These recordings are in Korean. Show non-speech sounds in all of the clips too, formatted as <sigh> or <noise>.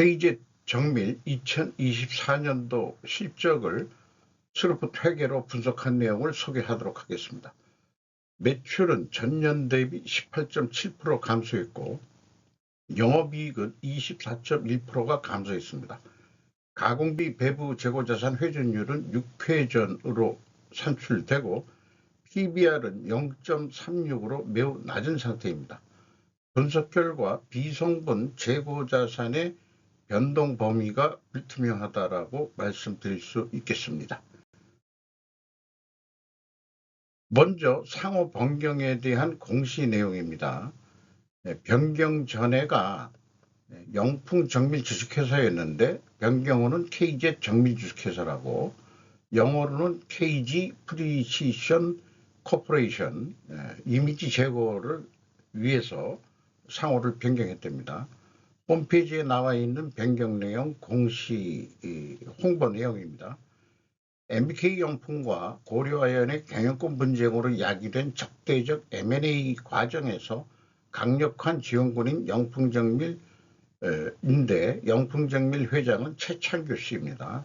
KZ 정밀 2024년도 실적을 스루프 회계로 분석한 내용을 소개하도록 하겠습니다. 매출은 전년 대비 18.7% 감소했고 영업이익은 24.1%가 감소했습니다. 가공비 배부 재고자산 회전율은 6회 전으로 산출되고 PBR은 0.36으로 매우 낮은 상태입니다. 분석 결과 비성분 재고자산의 변동 범위가 불투명하다라고 말씀드릴 수 있겠습니다. 먼저 상호 변경에 대한 공시 내용입니다. 네, 변경 전에가 영풍 정밀 주식회사였는데 변경호는 KZ 정밀 주식회사라고 영어로는 KG 프리시션 코퍼레이션 이미지 제거를 위해서 상호를 변경했답니다. 홈페이지에 나와 있는 변경 내용 공시 홍보 내용입니다. MBK 용품과 고려아연의 경영권 분쟁으로 야기된 적대적 M&A 과정에서 강력한 지원군인 영풍정밀 인데 영풍정밀 회장은 최창규 씨입니다.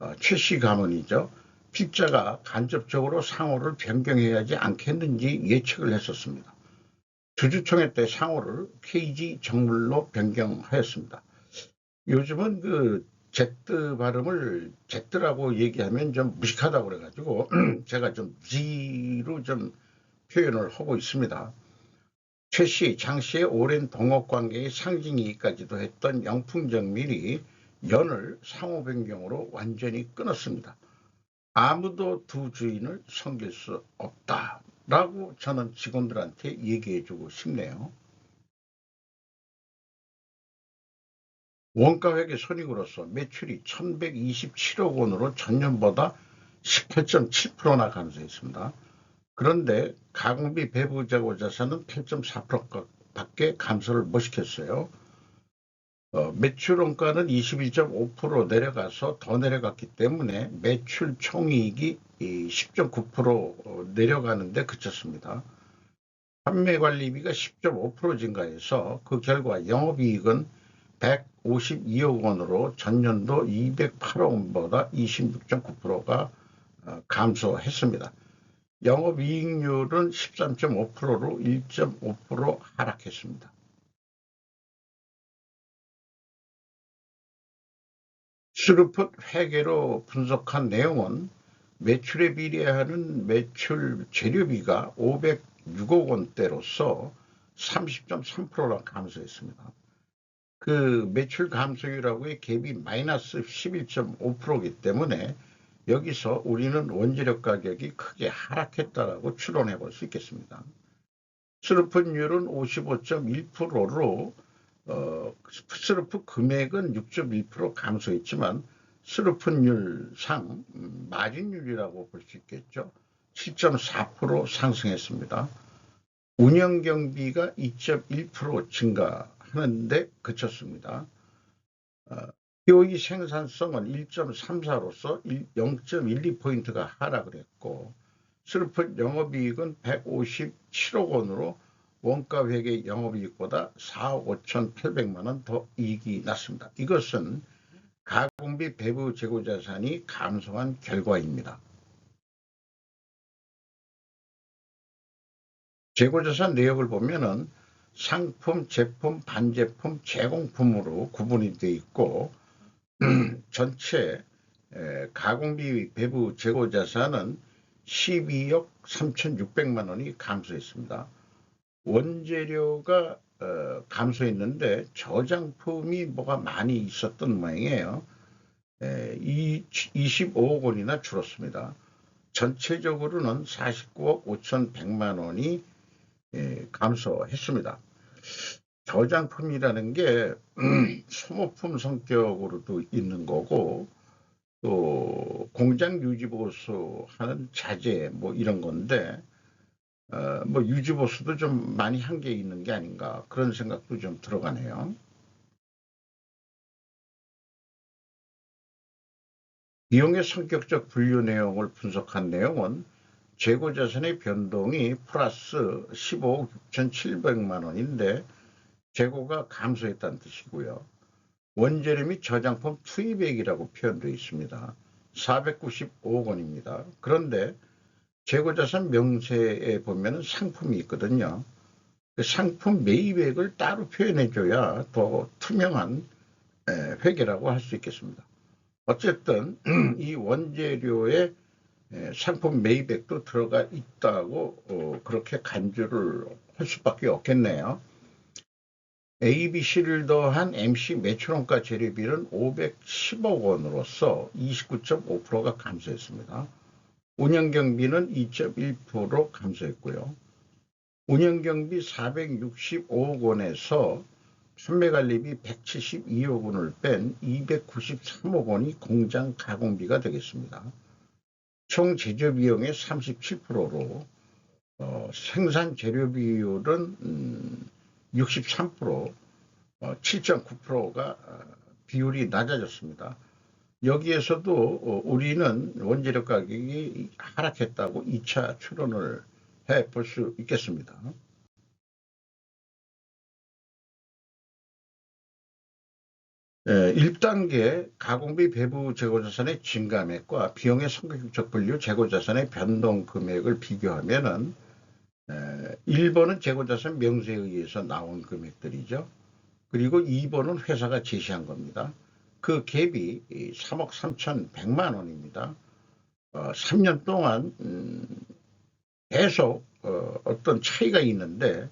어, 최씨 가문이죠. 필자가 간접적으로 상호를 변경해야지 않겠는지 예측을 했었습니다. 주주총회 때 상호를 KG 정물로 변경하였습니다. 요즘은 그 제트 발음을 제트라고 얘기하면 좀 무식하다고 그래가지고 <clears throat> 제가 좀 G로 좀 표현을 하고 있습니다. 최 씨, 장 씨의 오랜 동업 관계의 상징이기까지도 했던 영풍정밀이 연을 상호 변경으로 완전히 끊었습니다. 아무도 두 주인을 섬길 수 없다. 라고 저는 직원들한테 얘기해 주고 싶네요. 원가회계 손익으로서 매출이 1127억 원으로 전년보다 18.7%나 감소했습니다. 그런데 가공비 배부자고 자산은 8.4%밖에 감소를 못 시켰어요. 어, 매출 원가는 21.5% 내려가서 더 내려갔기 때문에 매출 총이익이 10.9% 어, 내려가는데 그쳤습니다. 판매 관리비가 10.5% 증가해서 그 결과 영업이익은 152억 원으로 전년도 208억 원보다 26.9%가 어, 감소했습니다. 영업이익률은 13.5%로 1.5% 하락했습니다. 슈르풋 회계로 분석한 내용은 매출에 비례하는 매출 재료비가 506억 원대로서 30.3%나 감소했습니다. 그 매출 감소율하고의 갭이 마이너스 11.5%이기 때문에 여기서 우리는 원재료 가격이 크게 하락했다라고 추론해 볼 수 있겠습니다. 스루프율은 55.1%로 어, 스루프 금액은 6.1% 감소했지만 음, 마진율이라고 볼 수 있겠죠. 7.4% 상승했습니다. 운영 경비가 2.1% 증가하는데 그쳤습니다. 어, POE 생산성은 1.34로서 0.12포인트가 하락을 했고 슬프 영업이익은 157억 원으로 원가 회계 영업이익보다 4억 5천8백만 원 더 이익이 났습니다. 이것은 가공비 배부 재고자산이 감소한 결과입니다. 재고자산 내역을 보면은 상품, 제품, 반제품, 제공품으로 구분이 되어 있고 <clears throat> 전체 가공비 배부 재고자산은 12억 3,600만 원이 감소했습니다. 원재료가 어, 감소했는데 저장품이 뭐가 많이 있었던 모양이에요. 이 25억 원이나 줄었습니다. 전체적으로는 49억 5,100만 원이 감소했습니다. 저장품이라는 게 소모품 성격으로도 있는 거고 또 공장 유지보수 하는 자재 뭐 이런 건데 어, 뭐 유지보수도 좀 많이 한게 있는 게 아닌가 그런 생각도 좀 들어가네요. 비용의 성격적 분류 내용을 분석한 내용은 재고 자산의 변동이 플러스 15억 6,700만 원인데 재고가 감소했다는 뜻이고요. 원재료 및 저장품 투입액이라고 표현되어 있습니다. 495억 원입니다. 그런데 재고자산 명세에 보면 상품이 있거든요. 그 상품 매입액을 따로 표현해줘야 더 투명한 회계라고 할 수 있겠습니다. 어쨌든 <clears throat> 이 원재료의 상품 매입액도 들어가 있다고 어, 그렇게 간주를 할 수밖에 없겠네요. ABC를 더한 MC 매출원가 재료비는 510억 원으로서 29.5%가 감소했습니다. 운영 경비는 2.1% 감소했고요. 운영 경비 465억 원에서 판매 관리비 172억 원을 뺀 293억 원이 공장 가공비가 되겠습니다. 총 제조 비용의 37%로 어, 생산 재료 비율은 음, 63%, 어, 7.9%가 어, 비율이 낮아졌습니다. 여기에서도 어, 우리는 원재료 가격이 하락했다고 2차 추론을 해 볼 수 있겠습니다. 예, 1단계 가공비 배부 재고자산의 증감액과 비용의 성격적 분류 재고자산의 변동 금액을 비교하면 은 1번은 재고자산 명세에 의해서 나온 금액들이죠. 그리고 2번은 회사가 제시한 겁니다. 그 갭이 3억 3천 100만 원입니다. 어, 3년 동안 음, 계속 어, 어떤 차이가 있는데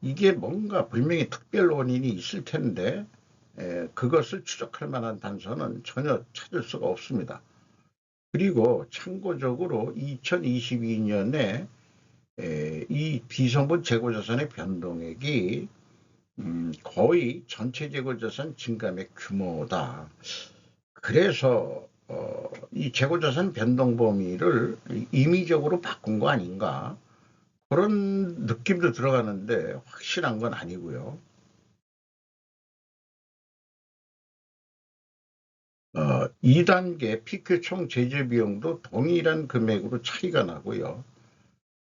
이게 뭔가 분명히 특별 원인이 있을 텐데 에, 그것을 추적할 만한 단서는 전혀 찾을 수가 없습니다. 그리고 참고적으로 2022년에 이 비성분 재고자산의 변동액이 음, 거의 전체 재고자산 증감의 규모다. 그래서 어, 이 재고자산 변동 범위를 임의적으로 바꾼 거 아닌가 그런 느낌도 들어가는데 확실한 건 아니고요. 어, 2단계 PQ 총 제재 비용도 동일한 금액으로 차이가 나고요.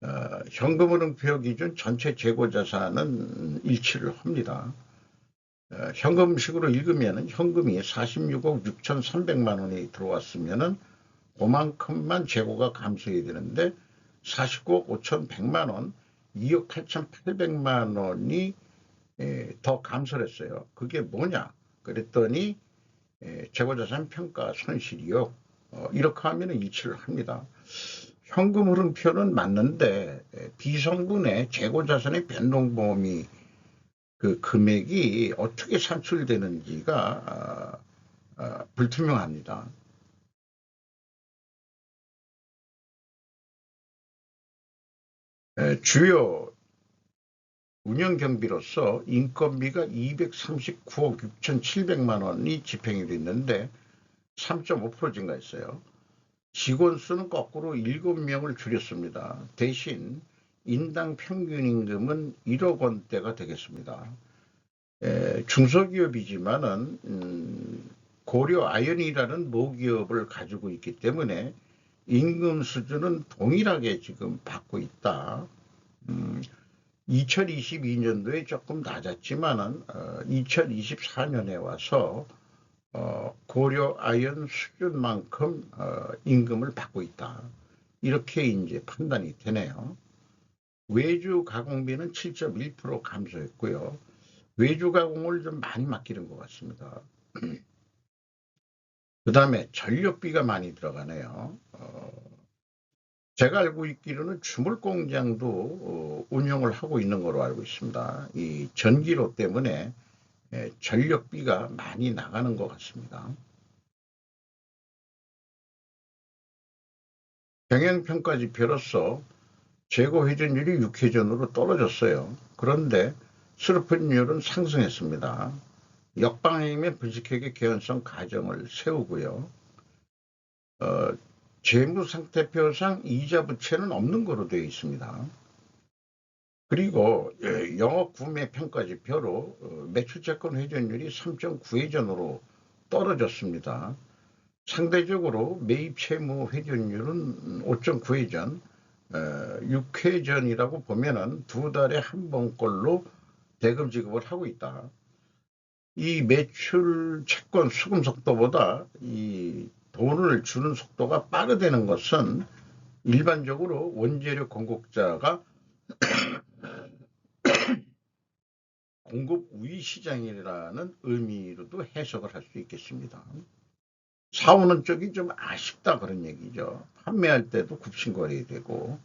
어, 현금흐름표 기준 전체 재고자산은 일치를 합니다. 어, 현금식으로 읽으면 현금이 46억 6,300만 원이 들어왔으면 그만큼만 재고가 감소해야 되는데 49억 5,100만 원, 2억 8,800만 원이 에, 더 감소를 했어요. 그게 뭐냐? 그랬더니 에, 재고자산 평가 손실이요. 어, 이렇게 하면 일치를 합니다. 현금 흐름표는 맞는데 비성분의 재고자산의 변동범위 그 금액이 어떻게 산출되는지가 아, 아, 불투명합니다. 주요 운영 경비로서 인건비가 239억 6,700만 원이 집행이 됐는데 3.5% 증가했어요. 직원 수는 거꾸로 7명을 줄였습니다. 대신 인당 평균 임금은 1억 원대가 되겠습니다. 에, 중소기업이지만은 음, 고려 아연이라는 모기업을 가지고 있기 때문에 임금 수준은 동일하게 지금 받고 있다. 음, 2022년도에 조금 낮았지만은 어, 2024년에 와서 어, 고려 아연 수준만큼 어, 임금을 받고 있다. 이렇게 이제 판단이 되네요. 외주 가공비는 7.1% 감소했고요. 외주 가공을 좀 많이 맡기는 것 같습니다. <clears throat> 그 다음에 전력비가 많이 들어가네요. 어, 제가 알고 있기로는 주물 공장도 어, 운영을 하고 있는 걸로 알고 있습니다. 이 전기료 때문에 예, 전력비가 많이 나가는 것 같습니다. 경영평가지표로서 재고 회전율이 6회전으로 떨어졌어요. 그런데 수르픈율은 상승했습니다. 역방향이면 분식회계 개연성 가정을 세우고요. 어, 재무상태표상 이자 부채는 없는 거로 되어 있습니다. 그리고 예, 영업 구매 평가 지표로 어, 매출채권 회전율이 3.9회전으로 떨어졌습니다. 상대적으로 매입 채무 회전율은 5.9회전, 6회전이라고 어, 보면은 두 달에 한 번꼴로 대금 지급을 하고 있다. 이 매출 채권 수금 속도보다 이 돈을 주는 속도가 빠르다는 것은 일반적으로 원재료 공급자가 공급 우위 시장이라는 의미로도 해석을 할 수 있겠습니다. 사오는 쪽이 좀 아쉽다 그런 얘기죠. 판매할 때도 굽신거려야 되고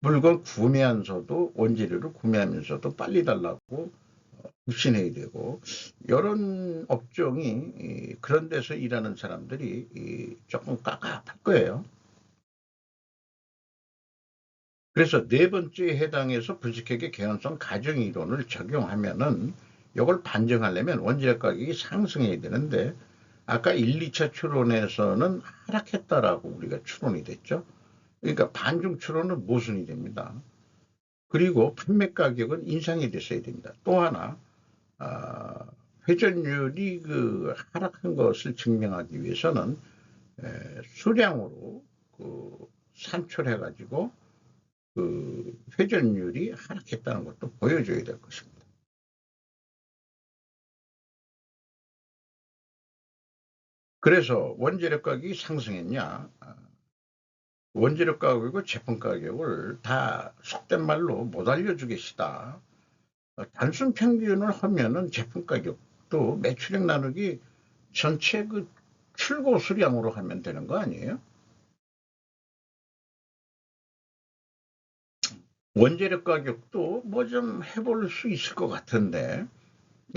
물건 구매하면서도 원재료를 구매하면서도 빨리 달라고 굽신해야 되고 이런 업종이 그런 데서 일하는 사람들이 조금 깝깝할 거예요. 그래서 네 번째에 해당해서 분식회계 개연성 가정 이론을 적용하면은 이걸 반증하려면 원재료 가격이 상승해야 되는데 아까 1, 2차 추론에서는 하락했다라고 우리가 추론이 됐죠. 그러니까 반중 추론은 모순이 됩니다. 그리고 판매 가격은 인상이 됐어야 됩니다. 또 하나 아, 회전율이 그 하락한 것을 증명하기 위해서는 에, 수량으로 그 산출해 가지고 그 회전율이 하락했다는 것도 보여줘야 될 것입니다. 그래서 원재료 가격이 상승했냐? 아, 원재료 가격이고 제품 가격을 다 속된 말로 못 알려주겠시다. 어, 단순 평균을 하면은 제품 가격도 매출액 나누기 전체 그 출고 수량으로 하면 되는 거 아니에요? 원재료 가격도 뭐 좀 해볼 수 있을 것 같은데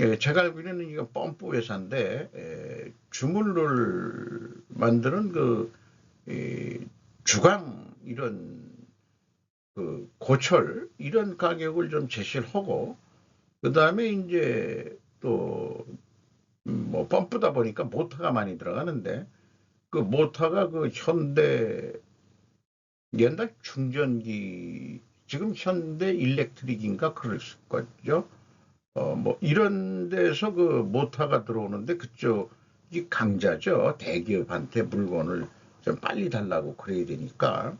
예, 제가 알기로는 이거 펌프 회사인데 예, 주물을 만드는 그 예, 주강 이런 그 고철 이런 가격을 좀 제시를 하고 그 다음에 이제 또 뭐 펌프다 보니까 모터가 많이 들어가는데 그 모터가 그 현대 옛날 충전기 지금 현대 일렉트릭인가 그럴 거죠. 어, 뭐, 이런 데서 그 모터가 들어오는데 그쪽이 강자죠. 대기업한테 물건을 좀 빨리 달라고 그래야 되니까.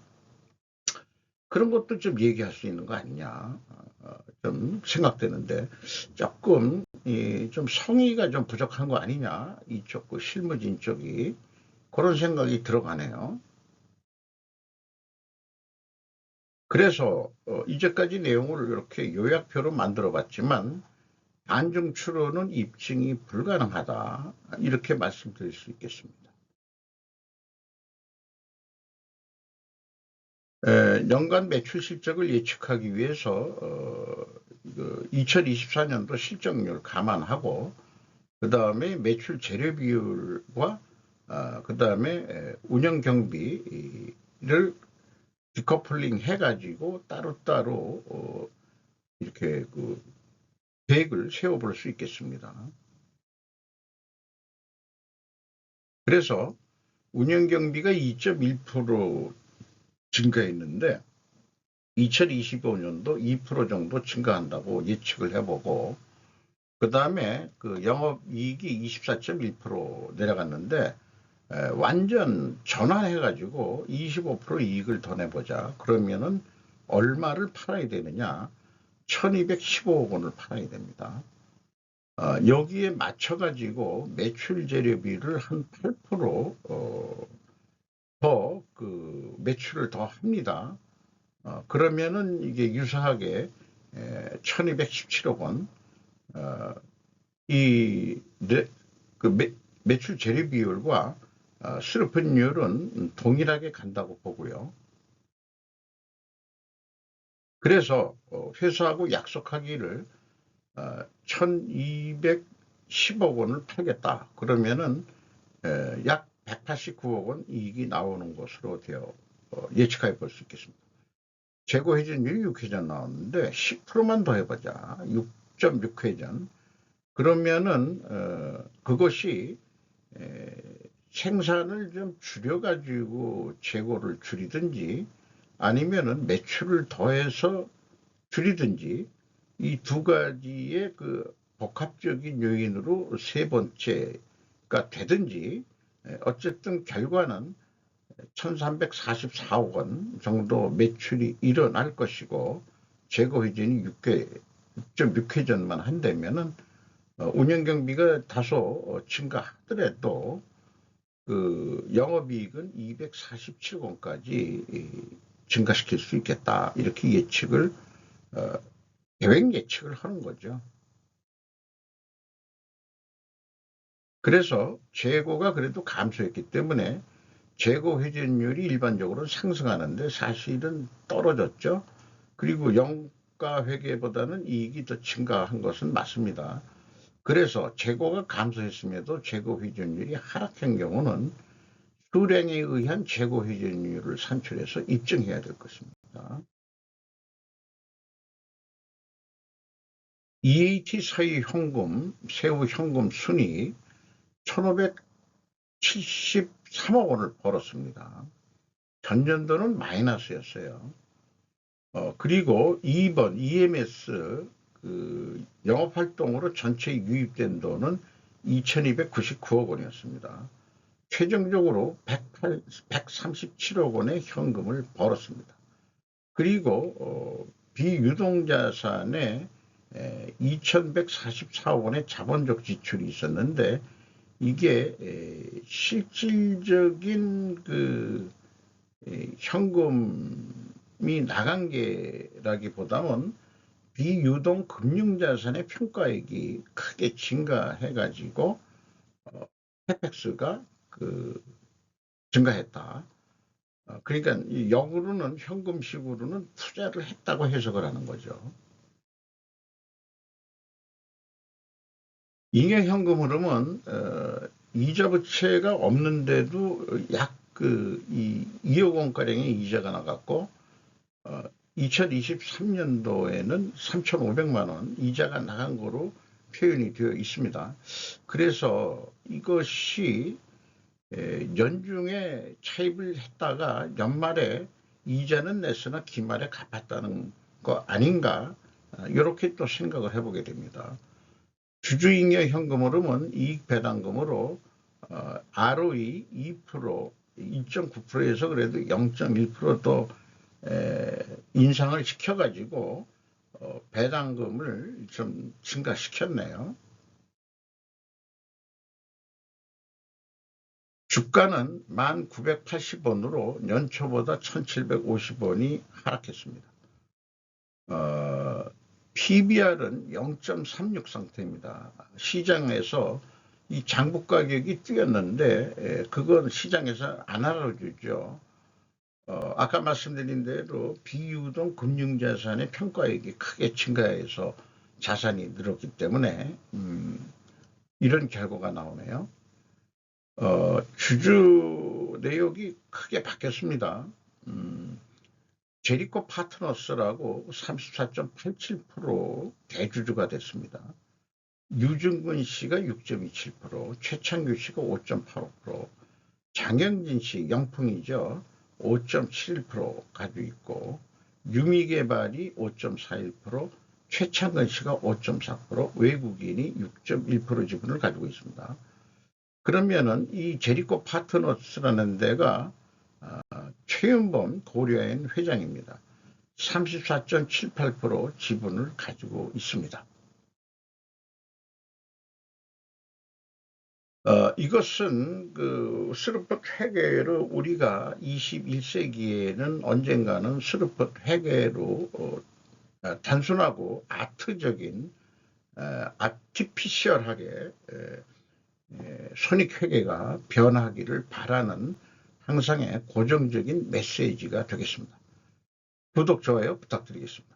그런 것도 좀 얘기할 수 있는 거 아니냐. 어, 좀 생각되는데 조금 이, 좀 성의가 좀 부족한 거 아니냐. 이쪽 그 실무진 쪽이. 그런 생각이 들어가네요. 그래서 어, 이제까지 내용을 이렇게 요약표로 만들어 봤지만 반중 추론은 입증이 불가능하다 이렇게 말씀드릴 수 있겠습니다. 에, 연간 매출 실적을 예측하기 위해서 어, 그 2024년도 실적률 감안하고 그 다음에 매출 재료 비율과 어, 그 다음에 운영 경비를 디커플링 해가지고 따로따로 어, 이렇게 그 계획을 세워볼 수 있겠습니다. 그래서 운영경비가 2.1% 증가했는데 2025년도 2% 정도 증가한다고 예측을 해보고 그 다음에 그 영업이익이 24.1% 내려갔는데 완전 전환해가지고 25% 이익을 더 내보자. 그러면은 얼마를 팔아야 되느냐? 1215억 원을 팔아야 됩니다. 어, 여기에 맞춰가지고 매출 재료비를 한 8% 어, 더그 매출을 더 합니다. 어, 그러면은 이게 유사하게 에, 1217억 원, 어, 이, 네, 그 매, 매출 재료 비율과 어, 수료분율은 동일하게 간다고 보고요. 그래서 어, 회사하고 약속하기를 1210억 어, 원을 팔겠다. 그러면은 약 189억 원 이익이 나오는 것으로 되어 예측해 볼수 있겠습니다. 재고 회전율이 6회전 나왔는데 10%만 더 해보자. 6.6회전. 그러면은 그것이 생산을 좀 줄여가지고 재고를 줄이든지 아니면은 매출을 더해서 줄이든지 이 두 가지의 그 복합적인 요인으로 세 번째가 되든지 어쨌든 결과는 1344억 원 정도 매출이 일어날 것이고 재고 회전이 6회, 6.6회전만 한다면은 어, 운영 경비가 다소 어, 증가하더라도 그 영업이익은 247원까지 증가시킬 수 있겠다 이렇게 예측을 어, 계획 예측을 하는 거죠. 그래서 재고가 그래도 감소했기 때문에 재고 회전율이 일반적으로 상승하는데 사실은 떨어졌죠. 그리고 영가 회계보다는 이익이 더 증가한 것은 맞습니다. 그래서 재고가 감소했음에도 재고 회전율이 하락한 경우는 수량에 의한 재고 회전율을 산출해서 입증해야 될 것입니다. EH 사유 현금, 세후 현금 순이 1573억 원을 벌었습니다. 전년도는 마이너스였어요. 어, 그리고 2번 EMS 그 영업 활동으로 전체 유입된 돈은 2299억 원이었습니다. 최종적으로 108, 137억 원의 현금을 벌었습니다. 그리고 어, 비유동 자산에 2144억 원의 자본적 지출이 있었는데 이게 실질적인 그 현금이 나간 게라기보다는 비유동 금융자산의 평가액이 크게 증가해가지고 어, 캐펙스가 그 증가했다. 어, 그러니까 역으로는 현금식으로는 투자를 했다고 해석을 하는 거죠. 잉여현금 흐름은 어, 이자 부채가 없는데도 약 그 2억 원가량의 이자가 나갔고 어, 2023년도에는 3,500만 원 이자가 나간 거로 표현이 되어 있습니다. 그래서 이것이 연중에 차입을 했다가 연말에 이자는 냈으나 기말에 갚았다는 거 아닌가 이렇게 또 생각을 해보게 됩니다. 주주잉여 현금으로는 이익 배당금으로 어, ROE 2% 2.9%에서 그래도 0.1%더 인상을 시켜가지고 어, 배당금을 좀 증가시켰네요. 주가는 1980원으로 연초보다 1750원이 하락했습니다. 어, PBR은 0.36 상태입니다. 시장에서 이 장부 가격이 뛰었는데 그건 시장에서 안 알아주죠. 어, 아까 말씀드린 대로 비유동 금융자산의 평가액이 크게 증가해서 자산이 늘었기 때문에 음, 이런 결과가 나오네요. 어, 주주 내역이 크게 바뀌었습니다. 음, 제리코 파트너스라고 34.87% 대주주가 됐습니다. 유증근 씨가 6.27%, 최창규 씨가 5.85%, 장영진 씨 영풍이죠. 5.71% 가지고 있고 유미개발이 5.41%, 최창근 씨가 5.4%, 외국인이 6.1% 지분을 가지고 있습니다. 그러면은 이 제리코 파트너스라는 데가 최윤범 고려인 회장입니다. 34.78% 지분을 가지고 있습니다. 어, 이것은 그 스루펫 회계를 우리가 21세기에는 언젠가는 스루펫 회계로 어, 단순하고 아트적인 어, 아티피셜하게 손익 회계가 변하기를 바라는 항상의 고정적인 메시지가 되겠습니다. 구독, 좋아요 부탁드리겠습니다.